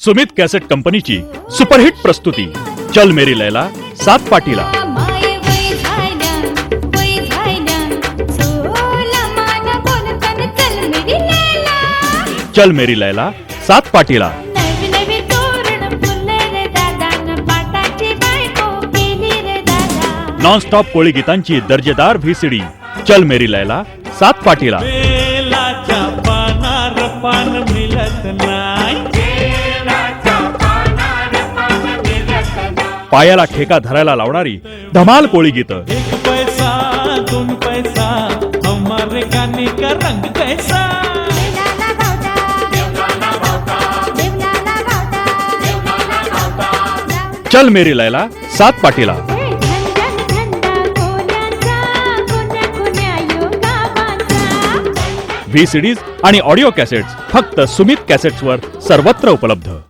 Sumit cassette कंपनीची superhit प्रस्तुती चल मेरी लैला सात पाटीला. चल मेरी लैला. चल मेरी लैला सात पाटीला. नवी नवी तोरण फुलले रे दादा न पाटाची बायको केली रे दादा. नॉनस्टॉप कोळी गीतांची दर्जेदार व्हीसीडी चल मेरी लैला सात पाटीला. पान मिळत नाही. पायाला ठेका धरायला लावणारी धमाल कोळी गीत. एक पैसा दोन पैसा हमारे गाने का रंग कैसा? देवलाला भावता देवलाला भावता देवलाला भावता चल मेरी लैला सात पाटीला. व्ही सीडीज आणि ऑडिओ कॅसेट्स फक्त सुमित कॅसेट्सवर सर्वत्र उपलब्ध.